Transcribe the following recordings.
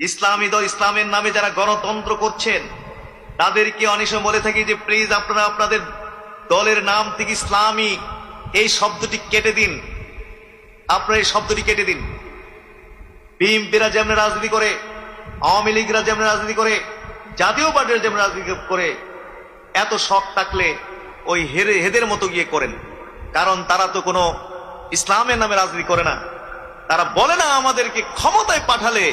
ইসলামী দল ইসলামের নামে যারা গণতন্ত্র করছেন, তাদেরকে অনেক সময় বলে থাকি যে প্লিজ আপনারা আপনাদের দলের নাম থেকে ইসলামী এই শব্দটি কেটে দিন। আপনারা এই শব্দটি কেটে দিন। বিএনপিরা যেমন রাজনীতি করে, আওয়ামী লীগরা যেমন রাজনীতি করে, জাতীয় পার্টিরা যেমন রাজনীতি করে, এত শখ থাকলে ওই হেরে, হেদের মতো গিয়ে করেন। কারণ তারা তো কোনো ইসলামের নামে রাজনীতি করে না। তারা বলে না আমাদেরকে ক্ষমতায় পাঠালে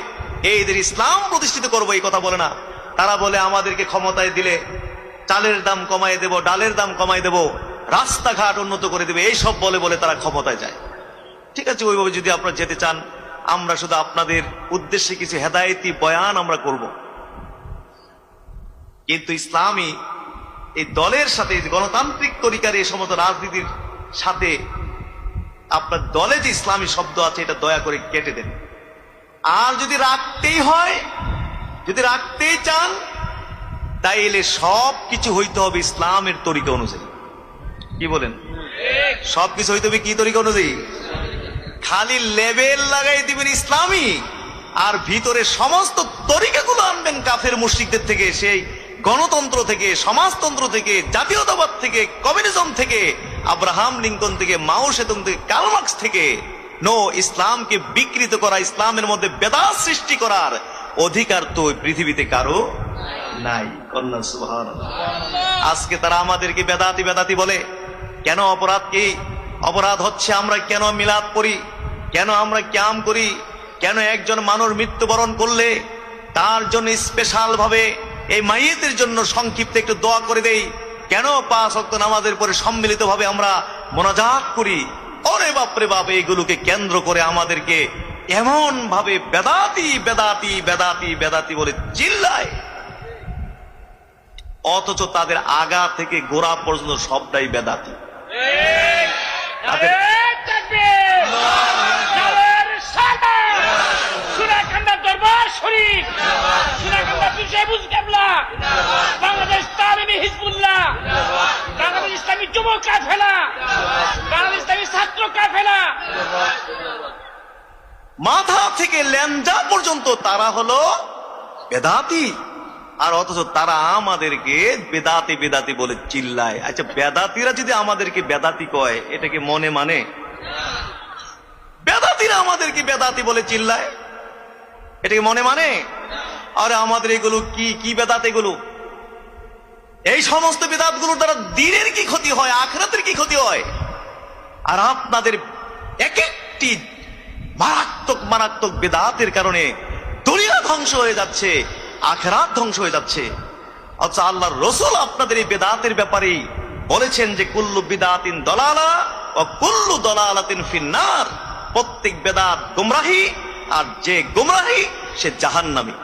এইদের ইসলাম প্রতিষ্ঠিত করব, এই কথা বলে না। তারা বলে, আমাদেরকে ক্ষমতায় দিলে চালের দাম কমায় দেব, ডালের দাম কমায় দেব, রাস্তাঘাট উন্নত করে দেবে এইসব বলে বলে তারা ক্ষমতায় যায়। ঠিক আছে, ওইভাবে যদি আপনারা যেতে চান, আমরা শুধু আপনাদের উদ্দেশ্যে কিছু হেদায়েতি বয়ান আমরা করব। কিন্তু ইসলামী এই দলের সাথে গণতান্ত্রিক তরিকার এই সমস্ত রাজনীতির সাথে আপনার দলে যে ইসলামী শব্দ আছে, এটা দয়া করে কেটে দেন। আর যদি রাখতেই হয়, যদি রাখতেই চান, তাইলে সব কিছু হইতে হবে ইসলামের তরিকা অনুযায়ী। কি বলেন? সব কিছু হইতে হবে কি তরিকা অনুযায়ী? খালি লেবেল লাগাই দিবেন ইসলামী, আর ভিতরে সমস্ত তরিকাগুলো আনবেন কাফের মুশ্রিকদের থেকে, সেই গণতন্ত্র থেকে, সমাজতন্ত্র থেকে, জাতীয়তাবাদ থেকে, কমিউনিজম থেকে, আব্রাহাম লিঙ্কন থেকে, মাও থেকে কালমার্কস থেকে নো, ইসলামকে বিকৃত করা, ইসলামের মধ্যে বেদা সৃষ্টি করার অধিকার তো পৃথিবীতে কারও নাই। কন্যা সুবহান আজকে তারা আমাদেরকে বেদাতি বেদাতি বলে, কেন অপরাধ কি? অপরাধ হচ্ছে আমরা কেন মিলাদ করি? কেন আমরা ক্যাম করি? কেন একজন মানুষ মৃত্যুবরণ করলে তার জন্য স্পেশাল ভাবে এই মাইয়েতের জন্য সংক্ষিপ্ত একটু দোয়া করে দেই? কেন পাঁচ অক্ত নামাজের পরে সম্মিলিত ভাবে আমরা মোনাজাত করি? ওরে বাপরে বাপ, এইগুলোকে কেন্দ্র করে আমাদেরকে এমন ভাবে বেদাতি বেদাতি বেদাতি বেদাতি বলে চিল্লায়। অথচ তাদের আগা থেকে গোড়া পর্যন্ত সবটাই বেদাতি। বাংলাদেশ ইসলামী যুব কাফেলা, বাংলাদেশ মাথা থেকে ল্যাঞ্জা পর্যন্ত তারা হলো বেদাতি। আর অথচ তারা আমাদেরকে বেদাতি বেদাতি বলে চিল্লায়। আচ্ছা বেদাতিরা যদি আমাদেরকে বেদাতি কয় এটাকে মনে মানে? বেদাতিরা আমাদেরকে বেদাতি বলে চিল্লায়। এটাকে মনে মানে? আরে আমাদের এগুলো কি কি বেদাত এগুলো? এই সমস্ত বেদাতগুলোর দ্বারা দিনের কি ক্ষতি হয়, আখরাতের কি ক্ষতি হয়? আর আপনাদের এক একটি মারাত্মক মারাত্মক বেদাতের কারণে দুনিয়া ধ্বংস হয়ে যাচ্ছে, আখরাত ধ্বংস হয়ে যাচ্ছে। অথচ আল্লাহর রসুল আপনাদের এই বেদাতের ব্যাপারে বলেছেন যে, কুল্লু বিদাতিন দলালা ও কুল্লু দলালাতিন ফিন্নার। প্রত্যেক বেদাত গুমরাহি, আর যে গুমরাহি, সে জাহান্নামী।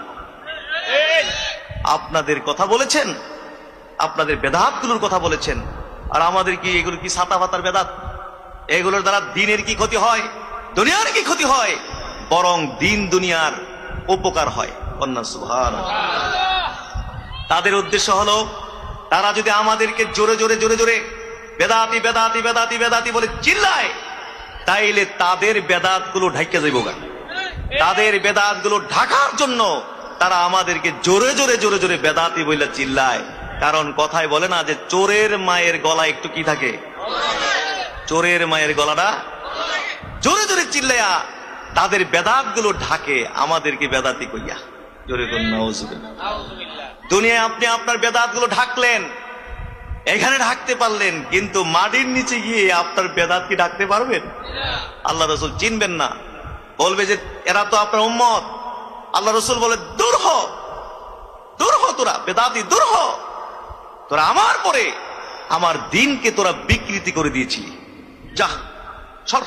আপনাদের কথা বলেছেন, আপনাদের বেদাতগুলোর কথা বলেছেন, আর আমাদের কি এগুলো কি সাতা পাতার বেদাত? এগুলোর দ্বারা দিনের কি ক্ষতি হয়? দুনিয়ার কি ক্ষতি হয়? বরং দিন দুনিয়ার উপকার হয়। কন্যা তাদের উদ্দেশ্য হলো, তারা যদি আমাদেরকে জোরে জোরে জোরে জোরে বেদাতি বেদাতি বেদাতি বেদাতি বলে চিল্লায়, তাইলে তাদের বেদাতগুলো ঢাইকে যাইব গা। তাদের বেদাতগুলো ঢাকার জন্য তারা আমাদেরকে জোরে জোরে জোরে জোরে বেদাতি বইলে চিল্লায়। কারণ কথায় বলে না যে চোরের মায়ের গলা একটু কি থাকে? চোরের মায়ের গলাটা জোরে জোরে চিল্লাইয়া তাদের বেদাতগুলো ঢাকে আমাদেরকে বেদাতি কইয়া জোরে। দুনিয়ায় আপনি আপনার বেদাতগুলো ঢাকলেন, এখানে ঢাকতে পারলেন, কিন্তু মাটির নিচে গিয়ে আপনার বেদাত কি ঢাকতে পারবেন? আল্লাহ রসুল চিনবেন না। বলবে যে, এরা তো আপনার উম্মত। আল্লাহ রসুল বলে, দূর হ দূর হ তোরা, বেদাতি দূর হ। তোরা আমার পরে, আমার দিনকে তোরা বিকৃতি করে দিয়েছিলি। যা, সর।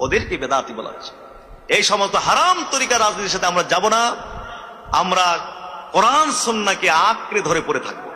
ওদেরকে বেদাতি বলা হয়েছে। এই সমস্ত হারাম তরিকা রাজনীতির সাথে আমরা যাব না। আমরা কোরআন, সন্নাকে আঁকড়ে ধরে পড়ে থাকব।